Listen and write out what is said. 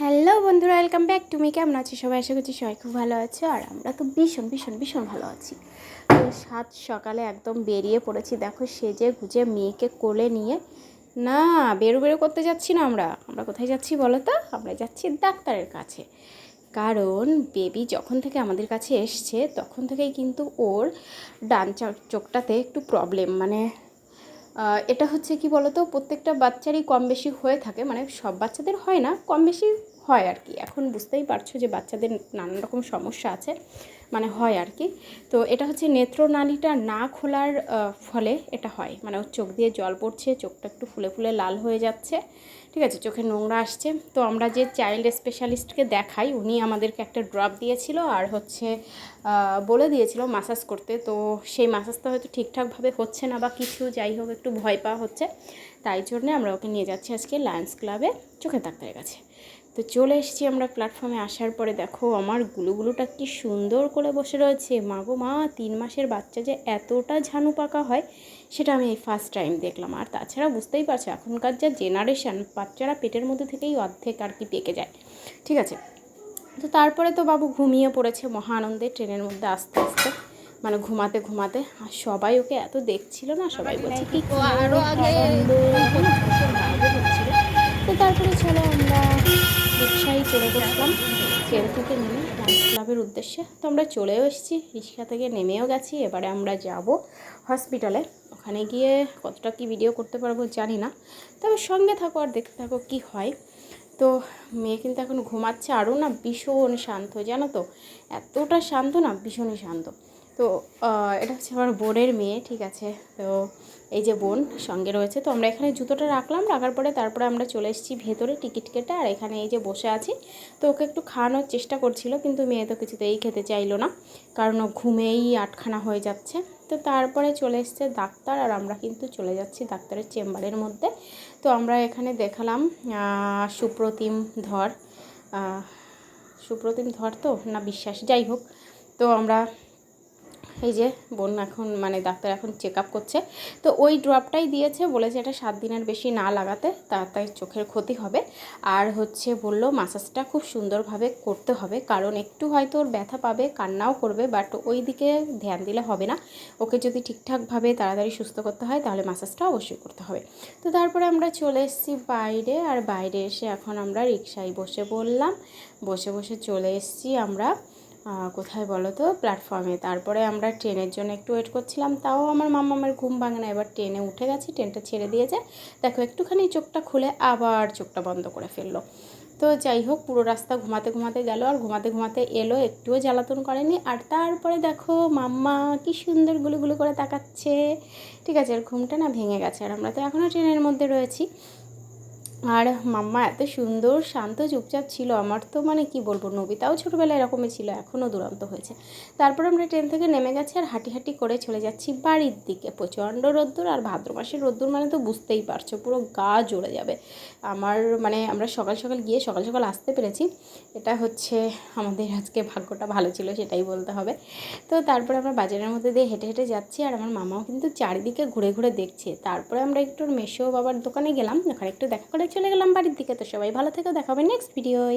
Hello বন্ধুরা welcome back তুমি কেমন আছো সবাই? আশা করছি সবাই খুব ভালো আছো। আর আমরা তো ভীষণ ভীষণ ভীষণ ভালো আছি। তো সাত সকালে একদম বেরিয়ে পড়েছি। দেখো সেজে গুজে মেয়েকে কোলে নিয়ে। না, বেরো বেরো করতে যাচ্ছি না আমরা। আমরা কোথায় যাচ্ছি বলো তো? আমরা যাচ্ছি ডাক্তারের কাছে। কারণ বেবি যখন থেকে আমাদের কাছে এসছে, তখন থেকেই কিন্তু ওর ডান চোখটাতে একটু প্রবলেম মানে এটা হচ্ছে কি বলতো? প্রত্যেকটা বাচ্চারই কম বেশি হয়ে থাকে মানে সব বাচ্চাদের হয় না, কম বেশি হয় আর কি। এখন বুঝতেই পারছ যে বাচ্চাদের নানান রকম সমস্যা আছে মানে হয় আর কি। তো এটা হচ্ছে নেত্রনালীটা না খোলার ফলে এটা হয়। মানে ওর চোখ দিয়ে জল পড়ছে, চোখটা একটু ফুলে ফুলে লাল হয়ে যাচ্ছে। ঠিক আছে, চোখে নোংরা আসছে। তো আমরা যে চাইল্ড স্পেশালিস্টকে দেখাই, উনি আমাদেরকে একটা ড্রপ দিয়েছিল আর হচ্ছে বলে দিয়েছিল মাসাজ করতে। তো সেই মাসাজটা হয়তো ঠিকঠাকভাবে হচ্ছে না বা কিছু, যাই হোক, একটু ভয় পাওয়া হচ্ছে। তাই জন্যে আমরা ওকে নিয়ে যাচ্ছি আজকে লায়ন্স ক্লাবে চোখের ডাক্তারের কাছে তো চলে এসেছি আমরা প্ল্যাটফর্মে আসার পরে দেখো আমার গুলুগুলুটা কি সুন্দর করে বসে রয়েছে। মা গো মা তিন মাসের বাচ্চা যে এতটা ঝানু পাকা হয় সেটা আমি এই ফার্স্ট টাইম দেখলাম। আর তাছাড়া বুঝতেই পারছ এখনকার যা জেনারেশান বাচ্চারা পেটের মধ্যে থেকেই অর্ধেক আর কি পেকে যায়। ঠিক আছে? তো তারপরে তো বাবু ঘুমিয়ে পড়েছে মহা আনন্দে ট্রেনের মধ্যে আস্তে আস্তে। মানে ঘুমাতে ঘুমাতে। আর সবাই ওকে এত দেখছিল না সবাই বলছে কি আরও আগে তো তারপরে চলো আমরা রিক্সায় চলে বসলাম। ট্রেন থেকে নেমে ডান্স ক্লাবের উদ্দেশ্যে। তো আমরা চলেও এসেছি। রিক্সা থেকে নেমেও গেছি। এবারে আমরা যাব হসপিটালে ওখানে গিয়ে কতটা কি ভিডিও করতে পারব জানি না। তবে সঙ্গে থাকো আর দেখতে থাকো কি হয়। তো মেয়ে কিন্তু এখন ঘুমাচ্ছে। আরও না ভীষণ শান্ত। জানো তো? এতটা শান্ত না ভীষণই শান্ত। তো এটা হচ্ছে আমার বোনের মেয়ে, ঠিক আছে? তো এই যে বোন সঙ্গে রয়েছে, তো আমরা এখানে জুতোটা রাখলাম, রাখার পরে তারপরে আমরা চলে এসেছি ভেতরে টিকিট কেটে, আর এখানে এই যে বসে আছি। তো ওকে একটু খাওয়ানোর চেষ্টা করছিল, কিন্তু মেয়ে তো কিছুতেই খেতে চাইলো না, কারণ ও ঘুমেই আটখানা হয়ে যাচ্ছে। তো তারপরে চলে এসছে ডাক্তার, আর আমরা কিন্তু চলে যাচ্ছি ডাক্তারের চেম্বারের মধ্যে। তো আমরা এখানে দেখালাম সুপ্রতিম ধর সুপ্রতিম ধর তো? না, বিশ্বাস, যাই হোক। তো আমরা এই যে বোন এখন মানে ডাক্তার এখন চেক আপ করছে। তো ওই ড্রপটাই দিয়েছে, বলেছে এটা সাত দিনের বেশি না লাগাতে তাড়াতাড়ি চোখের ক্ষতি হবে। আর হচ্ছে বলল মাসাজটা খুব সুন্দরভাবে করতে হবে, কারণ একটু হয়তো ওর ব্যথা পাবে, কান্নাও করবে বাট ওই দিকে ধ্যান দিলে হবে না। ওকে যদি ঠিকঠাকভাবে তাড়াতাড়ি সুস্থ করতে হয়, তাহলে মাসাজটা অবশ্যই করতে হবে। তো তারপরে আমরা চলে এসেছি বাইরে, আর বাইরে এসে এখন আমরা রিক্সায় বসে বললাম বসে বসে চলে এসেছি আমরা কোথায় বলো তো প্ল্যাটফর্মে তারপরে আমরা ট্রেনের জন্য একটু ওয়েট করছিলাম। তাও আমার মামা আমার ঘুম ভাঙে না। এবার ট্রেনে উঠে গেছি, ট্রেনটা ছেড়ে দিয়েছে। দেখো, একটুখানি চোখটা খুলে আবার চোখটা বন্ধ করে ফেলল। তো যাই হোক, পুরো রাস্তা ঘুমাতে ঘুমাতে গেল। আর ঘুমাতে ঘুমাতে এলো, একটুও জ্বালাতন করেনি। আর তারপরে দেখো, মাম্মা কি সুন্দরগুলো করে তাকাচ্ছে। ঠিক আছে, আর ঘুমটা না ভেঙে গেছে। আর আমরা তো এখনও ট্রেনের মধ্যে রয়েছি। আর মাম্মা এত সুন্দর, শান্ত, চুপচাপ ছিল। আমার তো মানে কি বলব, নবিতাও ছোটোবেলায় এরকমই ছিল, এখনও দুরন্ত হয়েছে। তারপর আমরা ট্রেন থেকে নেমে গেছি আর হাঁটি হাঁটি করে চলে যাচ্ছি বাড়ির দিকে। প্রচণ্ড রোদ্দুর আর ভাদ্র মাসের রোদ্দুর মানে তো বুঝতেই পারছ, পুরো গা জ্বলে যাবে। আমার মানে আমরা সকাল সকাল গিয়ে সকাল সকাল আসতে পেরেছি। এটা হচ্ছে আমাদের আজকে ভাগ্যটা ভালো ছিল সেটাই বলতে হবে। তো তারপরে আমরা বাজারের মধ্যে দিয়ে হেঁটে হেঁটে যাচ্ছি আর আমার মামাও কিন্তু চারিদিকে ঘুরে ঘুরে দেখছে। তারপরে আমরা একটু মেশো বাবার দোকানে গেলাম। ওখানে একটু দেখা করে চলে গেলাম বাড়ির দিকে তো সবাই ভালো থেকো দেখাবে নেক্সট ভিডিওয়